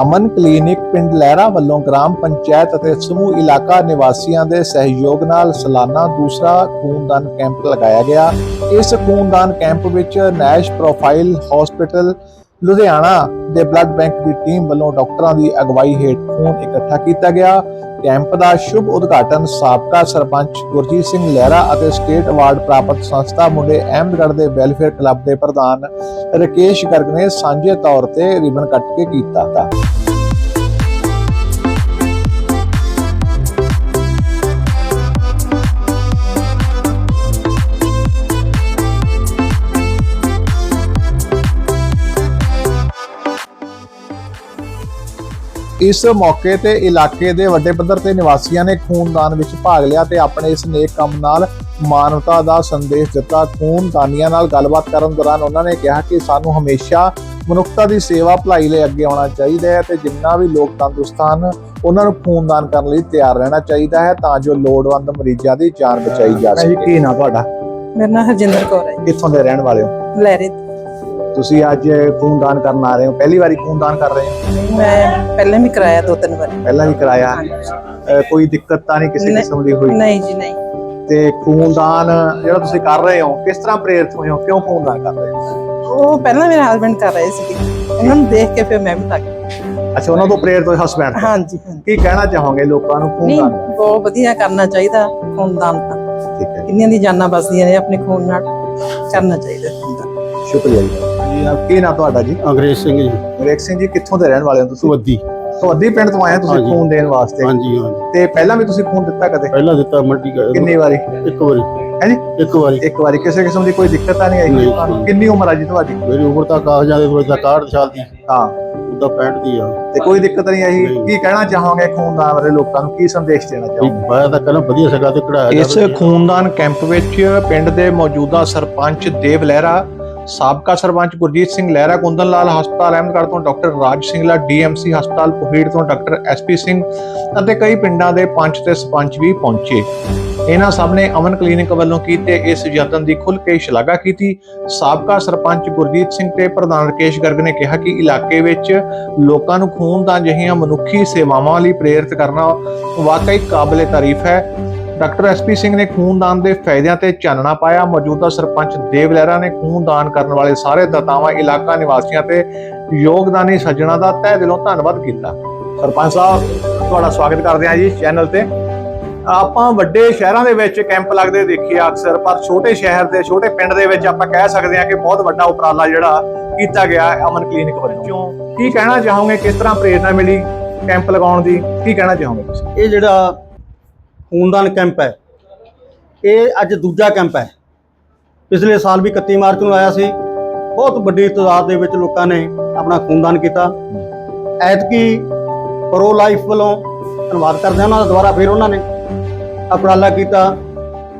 ਅਮਨ clinic ਪਿੰਡ ਲਹਿਰਾ ਵੱਲੋਂ gram panchayat ਅਤੇ ਸਮੂਹ ਇਲਾਕਾ ਨਿਵਾਸੀਆਂ ਦੇ ਸਹਿਯੋਗ ਨਾਲ ਸਾਲਾਨਾ ਦੂਸਰਾ ਖੂਨਦਾਨ ਕੈਂਪ ਲਗਾਇਆ ਗਿਆ। ਇਸ ਖੂਨਦਾਨ ਕੈਂਪ ਵਿੱਚ ਨੈਸ਼ ਪ੍ਰੋਫਾਈਲ ਹਸਪੀਟਲ ਲੁਧਿਆਣਾ ਦੇ ਬਲੱਡ ਬੈਂਕ ਦੀ ਟੀਮ ਵੱਲੋਂ ਡਾਕਟਰਾਂ ਦੀ ਅਗਵਾਈ ਹੇਠ ਖੂਨ ਇਕੱਠਾ ਕੀਤਾ ਗਿਆ। ਕੈਂਪ ਦਾ ਸ਼ੁਭ ਉਦਘਾਟਨ ਸਾਬਕਾ ਸਰਪੰਚ ਗੁਰਜੀਤ ਸਿੰਘ ਲਹਿਰਾ ਅਤੇ ਸਟੇਟ ਅਵਾਰਡ ਪ੍ਰਾਪਤ ਸੰਸਥਾ ਮੁੰਡੇ ਅਹਿਮਦਗੜ੍ਹ ਦੇ ਵੈਲਫੇਅਰ ਕਲੱਬ ਦੇ ਪ੍ਰਧਾਨ ਰਕੇਸ਼ ਗਰਗ ਨੇ ਸਾਂਝੇ ਤੌਰ ਤੇ ਰਿਬਨ ਕੱਟ ਕੇ ਕੀਤਾ ਇਸ ਮੌਕੇ ਤੇ ਇਲਾਕੇ ਦੇ ਵੱਡੇ ਪੱਧਰ ਤੇ ਨਿਵਾਸੀਆਂ ਨੇ ਖੂਨਦਾਨ ਵਿੱਚ ਭਾਗ ਲਿਆ ਤੇ ਆਪਣੇ ਇਸ ਨੇਕ ਕੰਮ ਨਾਲ ਮਾਨਵਤਾ ਦਾ ਸੰਦੇਸ਼ ਦਿੱਤਾ। ਖੂਨਦਾਨੀਆਂ ਨਾਲ ਗੱਲਬਾਤ ਕਰਨ ਦੌਰਾਨ ਉਹਨਾਂ ਨੇ ਕਿਹਾ ਕਿ ਸਾਨੂੰ ਹਮੇਸ਼ਾ ਮਨੁੱਖਤਾ ਦੀ ਸੇਵਾ ਭਲਾਈ ਲਈ ਅੱਗੇ ਆਉਣਾ ਚਾਹੀਦਾ ਹੈ ਤੇ ਜਿੰਨਾ ਵੀ ਲੋਕ ਤੰਦਰੁਸਤ ਹਨ ਉਹਨਾਂ ਨੂੰ ਖੂਨਦਾਨ ਕਰਨ ਲਈ ਤਿਆਰ ਰਹਿਣਾ ਚਾਹੀਦਾ ਹੈ ਤਾਂ ਜੋ ਲੋੜਵੰਦ ਮਰੀਜ਼ਾਂ ਦੀ ਜਾਨ ਬਚਾਈ ਜਾ ਸਕੇ। ਕੀ ਨਾ ਤੁਹਾਡਾ? ਮੇਰਾ ਨਾਮ ਹਰਜਿੰਦਰ ਕੌਰ ਹੈ ਕਿੱਥੋਂ ਦੇ ਰਹਿਣ ਵਾਲੇ ਹੋ? ਲੈਰੇ ਤੁਸੀਂ ਅੱਜ ਖੂਨਦਾਨ ਕਰਨ ਆ ਰਹੇ ਹੋ? ਪਹਿਲੀ ਵਾਰੀ ਖੂਨਦਾਨ ਕਰ ਰਹੇ ਹੋ? ਮੈਂ ਪਹਿਲਾਂ ਵੀ ਕਰਾਇਆ ਦੋ ਤਿੰਨ ਵਾਰੀ। ਪਹਿਲਾਂ ਵੀ ਕਰਾਇਆ? ਕੋਈ ਦਿੱਕਤ ਤਾਂ ਨਹੀਂ ਕਿਸੇ ਨਹੀਂ। ਕਿਸਮ ਦੀ ਹੋਈ? ਨਹੀਂ ਜੀ ਨਹੀਂ। ਤੇ ਖੂਨਦਾਨ ਜਿਹੜਾ ਤੁਸੀਂ ਕਰ ਰਹੇ ਹੋ ਕਿਸ ਤਰ੍ਹਾਂ ਪ੍ਰੇਰਿਤ ਹੋਏ ਹੋ? ਕਿਉਂ ਖੂਨਦਾਨ ਕਰ ਰਹੇ ਹੋ? ਉਹ ਪਹਿਲਾਂ ਮੇਰੇ ਹਸਬੰਡ ਕਰ ਰਹੇ ਸੀ ਉਹਨਾਂ ਨੂੰ ਦੇਖ ਕੇ ਫਿਰ ਮੈਂ ਵੀ ਲੱਗ ਗਈ। ਅੱਛਾ ਉਹਨਾਂ ਤੋਂ ਪ੍ਰੇਰਿਤ ਹੋਏ ਹਸਬੈਂਡ ਹਾਂਜੀ ਹਾਂਜੀ। ਕੀ ਕਹਿਣਾ ਚਾਹੋਗੇ ਲੋਕਾਂ ਨੂੰ ਨਹੀਂ ਖੂਨਦਾਨ? ਬਹੁਤ ਵਧੀਆ ਕਰਨਾ ਚਾਹੀਦਾ ਖੂਨਦਾਨ ਤਾਂ। ਠੀਕ ਹੈ ਕਿੰਨੀਆਂ ਦੀ ਜਾਨਾਂ ਬਚਦੀਆਂ ਨੇ ਆਪਣੇ ਖੂਨ ਨਾਲ ਕਰਨਾ ਚਾਹੀਦਾ ਖੂਨਦਾਨ। ਸ਼ੁਕਰੀਆ ਜੀ। ਜੀ ਆਪ ਕੀ ਨਾਮ ਤੁਹਾਡਾ ਜੀ? ਅੰਗਰੇਜ਼ ਸਿੰਘ ਜੀ। ਰੇਖ ਸਿੰਘ ਜੀ ਕਿੱਥੋਂ ਦੇ ਰਹਿਣ ਵਾਲੇ ਹੋ ਤੁਸੀਂ? ਸੁਵੱਦੀ। ਤੁਹਾਡੀ ਪਿੰਡ ਤੋਂ ਆਏ ਹੋ ਤੁਸੀਂ ਹਾਂਜੀ। ਖੂਨ ਦੇਣ ਵਾਸਤੇ। ਹਾਂਜੀ ਹਾਂਜੀ। ਤੇ ਪਹਿਲਾਂ ਵੀ ਤੁਸੀਂ ਖੂਨ ਦਿੱਤਾ ਕਦੇ? ਪਹਿਲਾਂ ਦਿੱਤਾ ਮਲਟੀ ਕਿੰਨੀ ਵਾਰੀ? ਇੱਕ ਵਾਰੀ। ਹੈ ਜੀ ਇੱਕ ਵਾਰੀ। ਇੱਕ ਵਾਰੀ। ਕਿਸੇ ਕਿਸਮ ਦੀ ਕੋਈ ਦਿੱਕਤ ਤਾਂ ਨਹੀਂ ਆਈ? ਨਹੀਂ। ਤੁਹਾਨੂੰ ਕਿੰਨੀ ਉਮਰ ਆ ਜੀ ਤੁਹਾਡੀ? ਮੇਰੀ ਉਮਰ ਤਾਂ ਕਾਗਜ਼ਾਂ ਦੇ ਵਿੱਚ 61 ਸਾਲ ਦੀ। ਹਾਂ। ਉਹਦਾ 65 ਦੀ ਆ। ਤੇ ਕੋਈ ਦਿੱਕਤ ਨਹੀਂ ਆਈ? ਨਹੀਂ। ਕੀ ਕਹਿਣਾ ਚਾਹੋਗੇ ਖੂਨਦਾਨ ਬਾਰੇ ਲੋਕਾਂ ਨੂੰ? ਕੀ ਸੰਦੇਸ਼ ਦੇਣਾ ਵੀ ਚਾਹੋਗੇ? ਮੈਂ ਤਾਂ ਕਹਿੰਦਾ ਵਧੀਆ ਸਗਾ ਤੇ ਕਢਾਇਆ ਇਸ ਖੂਨਦਾਨ ਕੈਂਪ ਵਿੱਚ ਪਿੰਡ ਦੇ ਮੌਜੂਦਾ ਸਰਪੰਚ ਦੇਵ ਲਹਿਰਾ ਸਾਬਕਾ ਸਰਪੰਚ ਗੁਰਜੀਤ ਸਿੰਘ ਲਹਿਰਾ ਕੁੰਦਨ ਲਾਲ ਹਸਪਤਾਲ ਅਹਿਮਦਗੜ੍ਹ ਤੋਂ ਡਾਕਟਰ ਰਾਜ ਸਿੰਘਲਾ ਡੀਐਮਸੀ ਹਸਪਤਾਲ ਪੁਹੀੜ ਤੋਂ ਡਾਕਟਰ ਐਸਪੀ ਸਿੰਘ ਅਤੇ ਕਈ ਪਿੰਡਾਂ ਦੇ ਪੰਚ ਤੇ ਸਰਪੰਚ ਵੀ ਪਹੁੰਚੇ। ਇਹਨਾਂ ਸਭ ਨੇ ਅਮਨ ਕਲੀਨਿਕ ਵੱਲੋਂ ਕੀਤੇ ਇਸ ਯਤਨ ਦੀ ਖੁੱਲ੍ਹ ਕੇ ਸ਼ਲਾਘਾ ਕੀਤੀ। ਸਾਬਕਾ ਸਰਪੰਚ ਗੁਰਜੀਤ ਸਿੰਘ ਤੇ ਪ੍ਰਧਾਨ ਰਕੇਸ਼ ਗਰਗ ਨੇ ਕਿਹਾ ਕਿ ਇਲਾਕੇ ਵਿੱਚ ਲੋਕਾਂ ਨੂੰ ਖੂਨਦਾਨ ਜਿਹੀਆਂ ਮਨੁੱਖੀ ਸੇਵਾਵਾਂ ਲਈ ਪ੍ਰੇਰਿਤ ਕਰਨਾ ਵਾਕਈ ਕਾਬਲੇ ਤਾਰੀਫ ਹੈ। ਡਾਕਟਰ ਐਸਪੀ ਸਿੰਘ ਨੇ ਖੂਨਦਾਨ ਦੇ ਫਾਇਦਿਆਂ ਤੇ ਚਾਨਣਾ ਪਾਇਆ। ਮੌਜੂਦਾ ਸਰਪੰਚ ਦੇਵ ਲਹਿਰਾ ਨੇ ਖੂਨਦਾਨ ਕਰਨ ਵਾਲੇ ਸਾਰੇ ਦਾਤਾਵਾਂ ਇਲਾਕਾ ਨਿਵਾਸੀਆਂ ਤੇ ਯੋਗਦਾਨੀ ਸੱਜਣਾ ਦਾ ਤਹਿ ਦਿਲੋਂ ਧੰਨਵਾਦ ਕੀਤਾ। ਸਰਪੰਚ ਸਾਹਿਬ ਤੁਹਾਡਾ ਸਵਾਗਤ ਕਰਦੇ ਹਾਂ ਜੀ ਚੈਨਲ ਤੇ। ਆਪਾਂ ਵੱਡੇ ਸ਼ਹਿਰਾਂ ਦੇ ਵਿੱਚ ਕੈਂਪ ਲੱਗਦੇ ਦੇਖੇ ਅਕਸਰ ਪਰ ਛੋਟੇ ਸ਼ਹਿਰ ਦੇ ਛੋਟੇ ਪਿੰਡ ਦੇ ਵਿੱਚ ਆਪਾਂ ਕਹਿ ਸਕਦੇ ਹਾਂ ਕਿ ਬਹੁਤ ਵੱਡਾ ਉਪਰਾਲਾ ਜਿਹੜਾ ਕੀਤਾ ਗਿਆ ਅਮਨ ਕਲੀਨਿਕ ਵੱਲੋਂ। ਕੀ ਕਹਿਣਾ ਚਾਹੋਗੇ? ਕਿਸ ਤਰ੍ਹਾਂ ਪ੍ਰੇਰਣਾ ਮਿਲੀ ਕੈਂਪ ਲਗਾਉਣ ਦੀ? ਕੀ ਕਹਿਣਾ ਚਾਹੋਗੇ ਤੁਸੀਂ? ਇਹ ਜਿਹੜਾ ਖੂਨਦਾਨ ਕੈਂਪ ਹੈ। ਇਹ ਅੱਜ ਦੂਜਾ ਕੈਂਪ ਹੈ। ਪਿਛਲੇ ਸਾਲ ਵੀ 31 ਮਾਰਚ ਨੂੰ ਆਇਆ ਸੀ। ਬਹੁਤ ਵੱਡੀ ਤਾਦਾਦ ਦੇ ਵਿੱਚ ਲੋਕਾਂ ਨੇ ਆਪਣਾ ਖੂਨਦਾਨ ਕੀਤਾ। ਐਤਕੀ ਪ੍ਰੋ ਲਾਈਫ ਵੱਲੋਂ ਧੰਨਵਾਦ ਕਰਦੇ ਹਾਂ ਉਹਨਾਂ ਦਾ ਦੁਬਾਰਾ ਫਿਰ ਉਹਨਾਂ ਨੇ ਉਪਰਾਲਾ ਕੀਤਾ।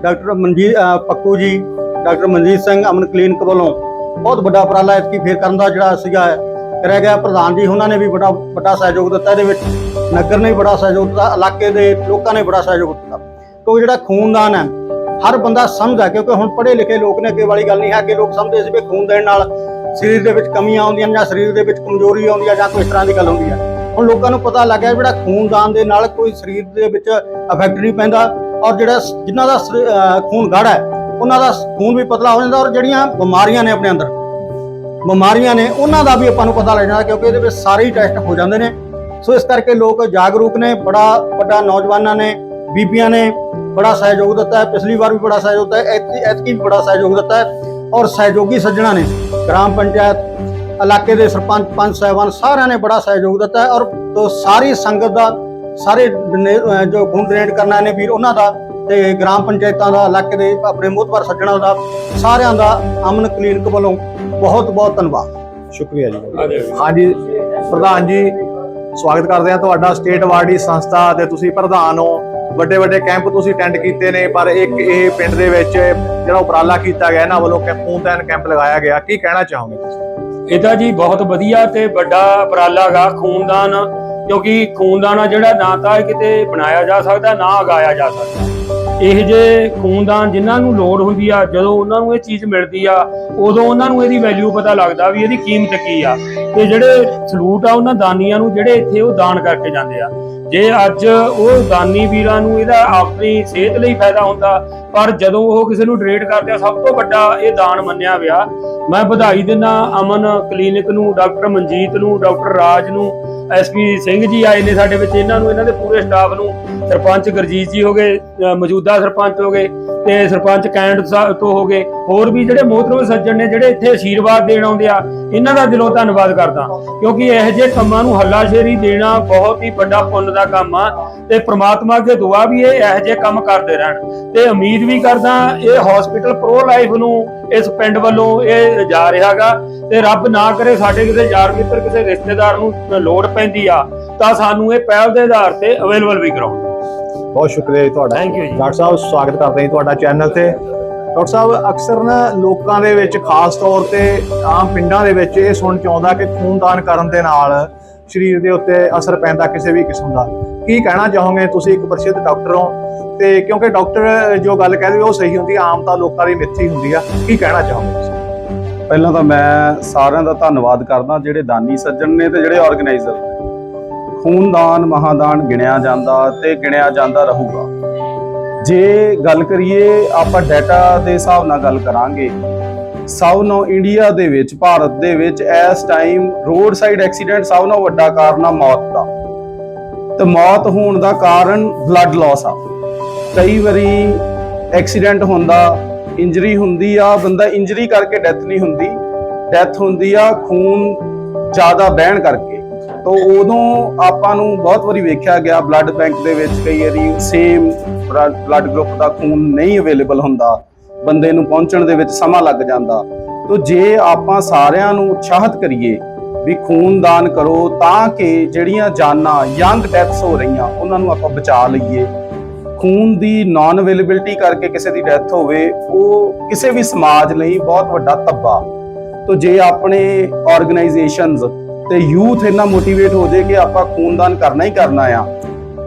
Doctor Manjit Pakku ji, doctor Manjit Singh Aman clinic ਵੱਲੋਂ ਬਹੁਤ ਵੱਡਾ ਉਪਰਾਲਾ ਐਤਕੀ ਫੇਰ ਕਰਨ ਦਾ ਜਿਹੜਾ ਸੀਗਾ ਕਰਿਆ ਗਿਆ। ਪ੍ਰਧਾਨ ਜੀ ਉਹਨਾਂ ਨੇ ਵੀ ਬੜਾ ਵੱਡਾ ਸਹਿਯੋਗ ਦਿੱਤਾ। ਇਹਦੇ ਵਿੱਚ ਨਗਰ ਨੇ ਵੀ ਬੜਾ ਸਹਿਯੋਗ ਦਿੱਤਾ, ਇਲਾਕੇ ਦੇ ਲੋਕਾਂ ਨੇ ਬੜਾ ਸਹਿਯੋਗ ਦਿੱਤਾ। ਕਿਉਂਕਿ ਜਿਹੜਾ ਖੂਨਦਾਨ ਹੈ, ਹਰ ਬੰਦਾ ਸਮਝਦਾ ਕਿਉਂਕਿ ਹੁਣ ਪੜ੍ਹੇ ਲਿਖੇ ਲੋਕ ਨੇ, ਅੱਗੇ ਵਾਲੀ ਗੱਲ ਨਹੀਂ ਹੈ ਕਿ ਲੋਕ ਸਮਝਦੇ ਸੀ ਵੀ ਖੂਨ ਦੇਣ ਨਾਲ ਸਰੀਰ ਦੇ ਵਿੱਚ ਕਮੀਆਂ ਆਉਂਦੀਆਂ ਨੇ ਜਾਂ ਸਰੀਰ ਦੇ ਵਿੱਚ ਕਮਜ਼ੋਰੀ ਆਉਂਦੀ ਹੈ ਜਾਂ ਕੋਈ ਇਸ ਤਰ੍ਹਾਂ ਦੀ ਗੱਲ ਹੁੰਦੀ ਹੈ। ਹੁਣ ਲੋਕਾਂ ਨੂੰ ਪਤਾ ਲੱਗ ਗਿਆ ਜਿਹੜਾ ਖੂਨਦਾਨ ਦੇ ਨਾਲ ਕੋਈ ਸਰੀਰ ਦੇ ਵਿੱਚ ਇਫੈਕਟ ਨਹੀਂ ਪੈਂਦਾ ਔਰ ਜਿਹੜਾ ਸ- ਜਿਨ੍ਹਾਂ ਦਾ ਸਰੀ- ਖੂਨ ਗਾੜਾ ਹੈ, ਉਹਨਾਂ ਦਾ ਖੂਨ ਵੀ ਪਤਲਾ ਹੋ ਜਾਂਦਾ ਔਰ ਜਿਹੜੀਆਂ ਬਿਮਾਰੀਆਂ ਨੇ ਆਪਣੇ ਅੰਦਰ ਬਿਮਾਰੀਆਂ ਨੇ, ਉਹਨਾਂ ਦਾ ਵੀ ਆਪਾਂ ਨੂੰ ਪਤਾ ਲੱਗ ਜਾਂਦਾ ਕਿਉਂਕਿ ਇਹਦੇ ਵਿੱਚ ਸਾਰੇ ਹੀ ਟੈਸਟ ਹੋ ਜਾਂਦੇ ਨੇ। ਸੋ ਇਸ ਕਰਕੇ ਲੋਕ ਜਾਗਰੂਕ ਨੇ, ਬੜਾ ਵੱਡਾ ਨੌਜਵਾਨਾਂ ਨੇ, ਬੀਬੀਆਂ ਨੇ ਬੜਾ ਸਹਿਯੋਗ ਦਿੱਤਾ ਹੈ। ਪਿਛਲੀ ਵਾਰ ਵੀ ਬੜਾ ਸਹਿਯੋਗ ਦਿੱਤਾ ਹੈ। ਐਤਕੀ ਐਤਕੀ ਵੀ ਬੜਾ ਸਹਿਯੋਗ ਦਿੱਤਾ ਹੈ। ਔਰ ਸਹਿਯੋਗੀ ਸੱਜਣਾ ਨੇ, ਗ੍ਰਾਮ ਪੰਚਾਇਤ ਇਲਾਕੇ ਦੇ ਸਰਪੰਚ, ਪੰਚ ਸਾਹਿਬਾਨ ਸਾਰਿਆਂ ਨੇ ਬੜਾ ਸਹਿਯੋਗ ਦਿੱਤਾ ਹੈ। ਔਰ ਤੋਂ ਸਾਰੀ ਸੰਗਤ ਦਾ, ਸਾਰੇ ਜੋ ਖੂਨ ਡੋਨੇਟ ਕਰਨਾ ਨੇ ਵੀਰ, ਉਹਨਾਂ ਦਾ ਤੇ ਗ੍ਰਾਮ ਪੰਚਾਇਤਾਂ ਦਾ ਇਲਾਕੇ ਦੇ ਆਪਣੇ ਮੋਹਤਵਰ ਸੱਜਣਾ ਦਾ ਸਾਰਿਆਂ ਦਾ ਅਮਨ ਕਲੀਨਿਕ ਵੱਲੋਂ ਬਹੁਤ ਬਹੁਤ ਧੰਨਵਾਦ। ਸ਼ੁਕਰੀਆ ਜੀ। ਹਾਂਜੀ। ਪ੍ਰਧਾਨ ਜੀ ਸਵਾਗਤ ਕਰਦੇ ਹਾਂ ਤੁਹਾਡਾ ਸਟੇਟ ਅਵਾਰਡੀ ਸੰਸਥਾ ਤੇ ਤੁਸੀਂ ਪ੍ਰਧਾਨ ਹੋ। ਵੱਡੇ ਵੱਡੇ ਕੈਂਪ ਤੁਸੀਂ ਅਟੈਂਡ ਕੀਤੇ ਨੇ ਪਰ ਇੱਕ ਇਹ ਪਿੰਡ ਦੇ ਵਿੱਚ ਜਿਹੜਾ ਉਪਰਾਲਾ ਕੀਤਾ ਗਿਆ ਇਹਨਾਂ ਵੱਲੋਂ ਕੈਂਪ ਖੂਨਦਾਨ ਕੈਂਪ ਲਗਾਇਆ ਗਿਆ। ਕੀ ਕਹਿਣਾ ਚਾਹੋਗੇ ਤੁਸੀਂ? ਇਹਦਾ ਜੀ ਬਹੁਤ ਵਧੀਆ ਤੇ ਵੱਡਾ ਉਪਰਾਲਾ ਗਾ ਖੂਨਦਾਨ ਕਿਉਂਕਿ ਖੂਨਦਾਨ ਜਿਹੜਾ ਨਾ ਤਾਂ ਇਹ ਕਿਤੇ ਬਣਾਇਆ ਜਾ ਸਕਦਾ, ਨਾ ਉਗਾਇਆ ਜਾ ਸਕਦਾ। ਇਹ ਜੇ ਖੂਨਦਾਨ ਜਿਨ੍ਹਾਂ ਨੂੰ ਲੋੜ ਹੁੰਦੀ ਆ, ਜਦੋਂ ਉਹਨਾਂ ਨੂੰ ਇਹ ਚੀਜ਼ ਮਿਲਦੀ ਆ, ਉਦੋਂ ਉਹਨਾਂ ਨੂੰ ਇਹਦੀ ਵੈਲਿਊ ਪਤਾ ਲੱਗਦਾ ਵੀ ਇਹਦੀ ਕੀਮਤ ਕੀ ਆ। ਤੇ ਜਿਹੜੇ ਸਲੂਟ ਆ, ਉਹਨਾਂ ਦਾਨੀਆਂ ਨੂੰ ਜਿਹੜੇ ਇੱਥੇ ਉਹ ਦਾਨ ਕਰਕੇ ਜਾਂਦੇ ਆ। ਜੇ ਅੱਜ ਉਹ ਦਾਨੀ ਵੀਰਾਂ ਨੂੰ ਇਹਦਾ ਆਪਣੀ ਸਿਹਤ ਲਈ ਫਾਇਦਾ ਹੁੰਦਾ, ਪਰ ਜਦੋਂ ਉਹ ਕਿਸੇ ਨੂੰ ਡੋਨੇਟ ਕਰਦੇ ਆ, ਸਭ ਤੋਂ ਵੱਡਾ ਇਹ ਦਾਨ ਮੰਨਿਆ ਗਿਆ। ਮੈਂ ਵਧਾਈ ਦਿੰਦਾ ਅਮਨ ਕਲੀਨਿਕ ਨੂੰ, ਡਾਕਟਰ ਮਨਜੀਤ ਨੂੰ, ਡਾਕਟਰ ਰਾਜ ਨੂੰ ਐਸਪੀ ਸਿੰਘ ਜੀ ਆਏ ਨੇ ਸਾਡੇ ਵਿੱਚ, ਇਹਨਾਂ ਨੂੰ, ਇਹਨਾਂ ਦੇ ਪੂਰੇ ਸਟਾਫ ਨੂੰ, ਸਰਪੰਚ ਗੁਰਜੀਤ ਜੀ ਹੋ ਮੌਜੂਦਾ ਸਰਪੰਚ ਹੋ ਤੇ ਸਰਪੰਚ ਕੈਂਟ ਤੋਂ ਹੋ ਹੋਰ ਵੀ ਜਿਹੜੇ ਮੋਹਤਰਮ ਸੱਜਣ ਨੇ, ਜਿਹੜੇ ਇੱਥੇ ਆਸ਼ੀਰਵਾਦ ਦੇਣ ਆਉਂਦੇ ਆ, ਇਹਨਾਂ ਦਾ ਦਿਲੋਂ ਧੰਨਵਾਦ ਕਰਦਾ। ਕਿਉਂਕਿ ਇਹੋ ਜਿਹੇ ਕੰਮਾਂ ਨੂੰ ਹੱਲਾਸ਼ੇਰੀ ਦੇਣਾ ਬਹੁਤ ਹੀ ਵੱਡਾ ਪੁੰਨ ਦਾ ਕੰਮ ਆ ਤੇ ਪ੍ਰਮਾਤਮਾ ਅੱਗੇ ਦੁਆ ਵੀ ਇਹ ਇਹੋ ਜਿਹੇ ਕੰਮ ਕਰਦੇ ਰਹਿਣ। ਤੇ ਉਮੀਦ ਵੀ ਕਰਦਾ ਇਹ ਹਸਪੀਟਲ ਪ੍ਰੋ ਲਾਈਫ ਨੂੰ ਇਸ ਪਿੰਡ ਵੱਲੋਂ ਇਹ ਜਾ ਰਿਹਾਗਾ ਤੇ ਰੱਬ ਨਾ ਕਰੇ ਸਾਡੇ ਕਿਸੇ ਯਾਰ ਮਿੱਤਰ ਕਿਸੇ ਰਿਸ਼ਤੇਦਾਰ ਨੂੰ ਲੋੜ ਪੈਂਦੀ ਆ ਤਾਂ ਸਾਨੂੰ ਇਹ ਪਹਿਲ ਦੇ ਆਧਾਰ ਤੇ ਅਵੇਲੇਬਲ ਵੀ ਕਰਾਉਣ ਬਹੁਤ ਸ਼ੁਕਰੀਆ ਤੁਹਾਡਾ। Thank you ਜੀ। ਡਾਕਟਰ ਸਾਹਿਬ ਸਵਾਗਤ ਕਰਦੇ ਹਾਂ ਤੁਹਾਡਾ ਚੈਨਲ ਤੇ। ਡਾਕਟਰ ਸਾਹਿਬ ਅਕਸਰ ਨਾ ਲੋਕਾਂ ਦੇ ਵਿੱਚ ਖਾਸ ਤੌਰ ਤੇ ਆਮ ਪਿੰਡਾਂ ਦੇ ਵਿੱਚ ਇਹ ਸੁਣ ਆਉਂਦਾ ਕਿ ਖੂਨਦਾਨ ਕਰਨ ਦੇ ਨਾਲ ਸਰੀਰ ਦੇ ਉੱਤੇ ਅਸਰ ਪੈਂਦਾ ਕਿਸੇ ਵੀ ਕਿਸਮ ਦਾ। ਕੀ ਕਹਿਣਾ ਚਾਹੋਗੇ ਤੁਸੀਂ ਇੱਕ ਪ੍ਰਸਿੱਧ ਡਾਕਟਰ? ਹੋ ਤੇ ਕਿਉਂਕਿ ਡਾਕਟਰ ਜੋ ਗੱਲ ਕਹਿੰਦੇ ਉਹ ਸਹੀ ਹੁੰਦੀ ਆਮ ਤਾਂ ਲੋਕਾਂ ਦੀ ਮਿੱਥੀ ਹੁੰਦੀ ਆ। ਕੀ ਕਹਿਣਾ ਚਾਹੋਗੇ ਪਹਿਲਾਂ ਤਾਂ ਮੈਂ ਸਾਰਿਆਂ ਦਾ ਧੰਨਵਾਦ ਕਰਦਾ, ਜਿਹੜੇ ਦਾਨੀ ਸੱਜਣ ਨੇ ਤੇ ਜਿਹੜੇ ਆਰਗੇਨਾਈਜ਼ਰ ਨੇ। ਖੂਨਦਾਨ, ਮਹਾਦਾਨ ਗਿਣਿਆ ਜਾਂਦਾ ਤੇ ਗਿਣਿਆ ਜਾਂਦਾ ਰਹੂਗਾ। ਜੇ ਗੱਲ ਕਰੀਏ, ਆਪਾਂ ਡਾਟਾ ਦੇ ਹਿਸਾਬ ਨਾਲ ਗੱਲ ਕਰਾਂਗੇ ਸਭ ਨੂੰ ਇੰਡੀਆ ਦੇ ਵਿੱਚ, ਭਾਰਤ ਦੇ ਵਿੱਚ ਇਸ ਟਾਈਮ ਰੋਡ ਸਾਈਡ ਐਕਸੀਡੈਂਟ ਸਭ ਨਾਲੋਂ ਵੱਡਾ ਕਾਰਨ ਆ ਮੌਤ ਦਾ। ਤੇ ਮੌਤ ਹੋਣ ਦਾ ਕਾਰਨ ਬਲੱਡ ਲਾਸ ਆ। ਕਈ ਵਾਰੀ ਐਕਸੀਡੈਂਟ ਹੁੰਦਾ ਇੰਜਰੀ ਹੁੰਦੀ ਆ, ਬੰਦਾ ਇੰਜਰੀ ਕਰਕੇ ਡੈਥ ਨਹੀਂ ਹੁੰਦੀ। ਡੈਥ ਹੁੰਦੀ ਆ ਖੂਨ ਜ਼ਿਆਦਾ ਬਹਿਣ ਕਰਕੇ। ਤੋਂ ਉਦੋਂ ਆਪਾਂ ਨੂੰ ਬਹੁਤ ਵਾਰੀ ਵੇਖਿਆ ਗਿਆ ਬਲੱਡ ਬੈਂਕ ਦੇ ਵਿੱਚ ਕਈ ਵਾਰੀ ਸੇਮ ਬਲੱਡ ਗਰੁੱਪ ਦਾ ਖੂਨ ਨਹੀਂ ਅਵੇਲੇਬਲ ਹੁੰਦਾ। ਬੰਦੇ ਨੂੰ ਪਹੁੰਚਣ ਦੇ ਵਿੱਚ ਸਮਾਂ ਲੱਗ ਜਾਂਦਾ। ਤੋਂ ਜੇ ਆਪਾਂ ਸਾਰਿਆਂ ਨੂੰ ਉਤਸ਼ਾਹਿਤ ਕਰੀਏ ਵੀ ਖੂਨਦਾਨ ਕਰੋ ਤਾਂ ਕਿ ਜਿਹੜੀਆਂ ਜਾਨਾਂ ਯੰਗ ਡੈਥਸ ਹੋ ਰਹੀਆਂ, ਉਹਨਾਂ ਨੂੰ ਆਪਾਂ ਬਚਾ ਲਈਏ। ਖੂਨ ਦੀ ਨਾਨ ਅਵੇਲੇਬਿਲਟੀ ਕਰਕੇ ਕਿਸੇ ਦੀ ਡੈਥ ਹੋਵੇ, ਉਹ ਕਿਸੇ ਵੀ ਸਮਾਜ ਲਈ ਬਹੁਤ ਵੱਡਾ ਧੱਬਾ। ਤੋ ਜੇ ਆਪਣੇ ਆਰਗੇਨਾਈਜੇਸ਼ਨਸ ਤੇ ਯੂਥ ਇੰਨਾ ਮੋਟੀਵੇਟ ਹੋ ਜੇ ਕਿ ਆਪਾਂ ਖੂਨਦਾਨ ਕਰਨਾ ਹੀ ਕਰਨਾ ਆ,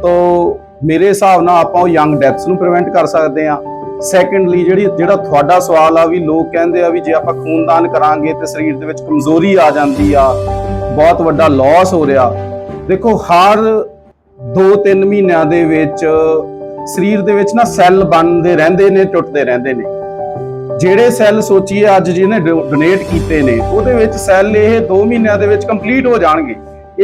ਤੋ ਮੇਰੇ ਹਿਸਾਬ ਨਾਲ ਆਪਾਂ ਉਹ ਯੰਗ ਡੈਥਸ ਨੂੰ ਪ੍ਰੀਵੈਂਟ ਕਰ ਸਕਦੇ ਆ। ਸੈਕੰਡਲੀ ਜਿਹੜੀ ਜਿਹੜਾ ਤੁਹਾਡਾ ਸਵਾਲ ਆ ਵੀ ਲੋਕ ਕਹਿੰਦੇ ਆ ਵੀ ਜੇ ਆਪਾਂ ਖੂਨਦਾਨ ਕਰਾਂਗੇ ਤੇ ਸਰੀਰ ਦੇ ਵਿੱਚ ਕਮਜ਼ੋਰੀ ਆ ਜਾਂਦੀ ਆ, ਬਹੁਤ ਵੱਡਾ ਲਾਸ ਹੋ ਰਿਹਾ। ਦੇਖੋ, ਹਰ 2-3 ਮਹੀਨਿਆਂ ਦੇ ਵਿੱਚ ਸਰੀਰ ਦੇ ਵਿੱਚ ਨਾ ਸੈੱਲ ਬਣਦੇ ਰਹਿੰਦੇ ਨੇ, ਟੁੱਟਦੇ ਰਹਿੰਦੇ ਨੇ। ਜਿਹੜੇ ਸੈੱਲ ਸੋਚੀਏ ਅੱਜ ਜਿਹਨੇ ਡੋਨੇਟ ਕੀਤੇ ਨੇ, ਉਹਦੇ ਵਿੱਚ ਸੈੱਲ ਇਹ 2 ਮਹੀਨਿਆਂ ਦੇ ਵਿੱਚ ਕੰਪਲੀਟ ਹੋ ਜਾਣਗੇ।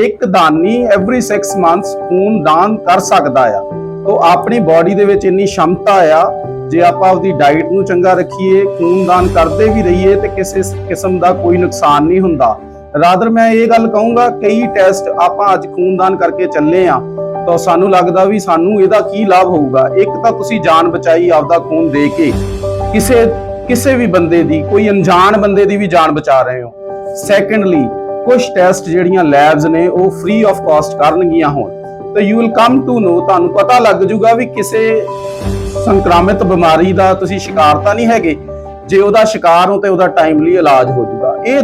ਇੱਕ ਦਾਨੀ ਐਵਰੀ 6 ਮੰਥਸ ਖੂਨ ਦਾਨ ਕਰ ਸਕਦਾ ਆ। ਤੋਂ ਆਪਣੀ ਬਾਡੀ ਦੇ ਵਿੱਚ ਇੰਨੀ ਸ਼ਮਤਾ ਆ ਜੇ ਆਪਾਂ ਆਪਦੀ ਡਾਈਟ ਨੂੰ ਚੰਗਾ ਰੱਖੀਏ, ਖੂਨਦਾਨ ਕਰਦੇ ਵੀ ਰਹੀਏ ਤੇ ਕਿਸੇ ਕਿਸਮ ਦਾ ਕੋਈ ਨੁਕਸਾਨ ਨਹੀਂ ਹੁੰਦਾ। ਰਾਦਰ ਮੈਂ ਇਹ ਗੱਲ ਕਹੂੰਗਾ, ਕਈ ਟੈਸਟ ਆਪਾਂ ਅੱਜ ਖੂਨਦਾਨ ਕਰਕੇ ਚੱਲੇ ਆ, ਤਾਂ ਸਾਨੂੰ ਲੱਗਦਾ ਵੀ ਸਾਨੂੰ ਇਹਦਾ ਕੀ ਲਾਭ ਹੋਊਗਾ। ਇੱਕ ਤਾਂ ਤੁਸੀਂ ਜਾਨ ਬਚਾਈ ਆਪਦਾ ਖੂਨ ਦੇ ਕੇ, ਕਿਸੇ ਕਿਸੇ ਵੀ ਬੰਦੇ ਦੀ, ਕੋਈ ਅਣਜਾਣ ਬੰਦੇ ਦੀ ਵੀ ਜਾਨ ਬਚਾ ਰਹੇ ਹੋ। ਸੈਕੰਡਲੀ ਕੁਝ ਟੈਸਟ ਜਿਹੜੀਆਂ ਲੈਬਸ ਨੇ, ਉਹ ਫ੍ਰੀ ਆਫ ਕਾਸਟ ਕਰਨਗੀਆਂ ਹੋਣ। ਤਾਂ you will come to know ਤੁਹਾਨੂੰ ਪਤਾ ਲੱਗ ਜਾਊਗਾ ਵੀ ਕਿਸੇ ਸੰਕ੍ਰਾਮਿਤ ਬਿਮਾਰੀ ਦਾ ਤੁਸੀਂ ਸ਼ਿਕਾਰ ਤਾਂ ਨਹੀਂ ਹੈਗੇ। ਜੇ ਉਹਦਾ ਸ਼ਿਕਾਰ ਹੋ ਤੇ ਉਹਦਾ ਟਾਈਮਲੀ ਇਲਾਜ ਹੋ ਜਾਊਗਾ। ਇਹ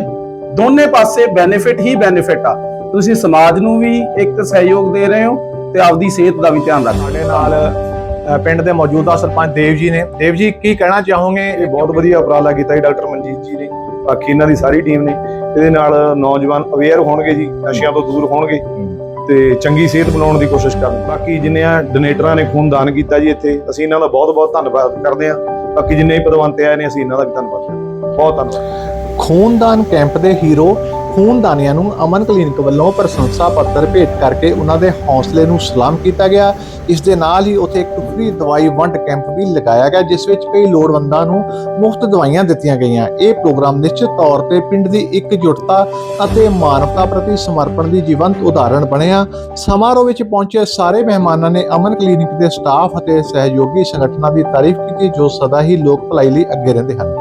ਦੋਨੇ ਪਾਸੇ ਬੈਨੀਫਿਟ ਹੀ ਬੈਨੀਫਿਟ ਆ। ਤੁਸੀਂ ਸਮਾਜ ਨੂੰ ਵੀ ਇੱਕ ਸਹਿਯੋਗ ਦੇ ਰਹੇ ਹੋ ਤੇ ਆਪਦੀ ਸਿਹਤ ਦਾ ਵੀ ਧਿਆਨ ਰੱਖ। ਸਾਡੇ ਨਾਲ ਪਿੰਡ ਦੇ ਮੌਜੂਦਾ ਸਰਪੰਚ ਦੇਵ ਜੀ ਨੇ। ਦੇਵ ਜੀ, ਕੀ ਕਹਿਣਾ ਚਾਹੋਗੇ? ਇਹ ਬਹੁਤ ਵਧੀਆ ਉਪਰਾਲਾ ਕੀਤਾ ਜੀ, ਡਾਕਟਰ ਮਨਜੀਤ ਜੀ ਨੇ। ਬਾਕੀ ਇਹਨਾਂ ਦੀ ਸਾਰੀ ਟੀਮ ਨੇ। ਇਹਦੇ ਨਾਲ ਨੌਜਵਾਨ ਅਵੇਅਰ ਹੋਣਗੇ ਜੀ, ਨਸ਼ਿਆਂ ਤੋਂ ਦੂਰ ਹੋਣਗੇ। ਤੇ ਚੰਗੀ ਸਿਹਤ ਬਣਾਉਣ ਦੀ ਕੋਸ਼ਿਸ਼ ਕਰਨ। ਬਾਕੀ ਜਿੰਨੇ ਆ ਡੋਨੇਟਰਾਂ ਨੇ ਖੂਨ ਦਾਨ ਕੀਤਾ ਜੀ ਇੱਥੇ, ਅਸੀਂ ਇਹਨਾਂ ਦਾ ਬਹੁਤ ਬਹੁਤ ਧੰਨਵਾਦ ਕਰਦੇ ਹਾਂ। ਬਾਕੀ ਜਿੰਨੇ ਵੀ ਪਦਵੰਤੇ ਆਏ ਨੇ, ਅਸੀਂ ਇਹਨਾਂ ਦਾ ਵੀ ਧੰਨਵਾਦ। ਕਰਦੇ ਹਾਂ ਬਹੁਤ ਧੰਨਵਾਦ। ਖੂਨਦਾਨ ਕੈਂਪ ਦੇ ਹੀਰੋ ਖੂਨਦਾਨੀਆਂ ਨੂੰ ਅਮਨ ਕਲੀਨਿਕ ਵੱਲੋਂ ਪ੍ਰਸ਼ੰਸਾ ਪੱਤਰ ਭੇਟ ਕਰਕੇ ਉਹਨਾਂ ਦੇ ਹੌਸਲੇ ਨੂੰ ਸਲਾਮ ਕੀਤਾ ਗਿਆ। ਇਸ ਦੇ ਨਾਲ ਹੀ ਉੱਥੇ ਇੱਕ ਫ੍ਰੀ ਦਵਾਈ ਵੰਡ ਕੈਂਪ ਵੀ ਲਗਾਇਆ ਗਿਆ, ਜਿਸ ਵਿੱਚ ਕਈ ਲੋੜਵੰਦਾਂ ਨੂੰ ਮੁਫਤ ਦਵਾਈਆਂ ਦਿੱਤੀਆਂ ਗਈਆਂ। ਇਹ ਪ੍ਰੋਗਰਾਮ ਨਿਸ਼ਚਿਤ ਤੌਰ ਤੇ ਪਿੰਡ ਦੀ ਇਕਜੁੱਟਤਾ ਅਤੇ ਮਾਨਵਤਾ ਪ੍ਰਤੀ ਸਮਰਪਣ ਦੀ ਜੀਵੰਤ ਉਦਾਹਰਣ ਬਣਿਆ। ਸਮਾਰੋਹ ਵਿੱਚ ਪਹੁੰਚੇ ਸਾਰੇ ਮਹਿਮਾਨਾਂ ਨੇ ਅਮਨ ਕਲੀਨਿਕ ਦੇ ਸਟਾਫ ਅਤੇ ਸਹਿਯੋਗੀ ਸੰਗਠਨਾਂ ਦੀ ਤਾਰੀਫ ਕੀਤੀ, ਜੋ ਸਦਾ ਹੀ ਲੋਕ ਭਲਾਈ ਲਈ ਅੱਗੇ ਰਹਿੰਦੇ ਹਨ।